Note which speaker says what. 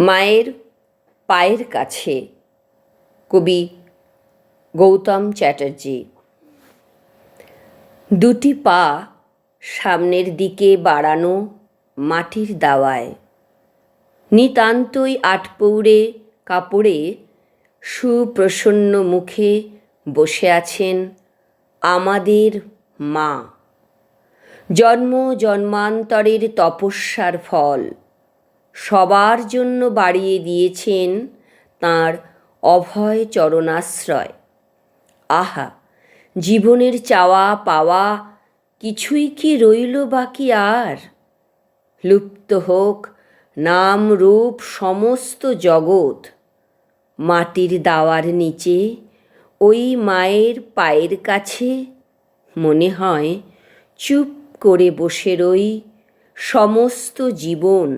Speaker 1: মায়ের পায়ের কাছে। কবি গৌতম চ্যাটার্জি। দুটি পা সামনের দিকে বাড়ানো মাটির দাওয়ায়। নিতান্তই আটপৌরে কাপড়ে সুপ্রসন্ন মুখে বসে আছেন আমাদের মা। জন্ম জন্মান্তরের তপস্যার ফল। সবার জন্য বাড়িয়ে দিয়েছেন তাঁর অভয় চরণাশ্রয়। আহা, জীবনের চাওয়া পাওয়া কিছুই কি রইল বাকি আর? লুপ্ত হোক নাম রূপ সমস্ত জগৎ, মাটির দাওয়ার নিচে, ওই মায়ের পায়ের কাছে, মনে হয় চুপ করে বসে রই সমস্ত জীবন।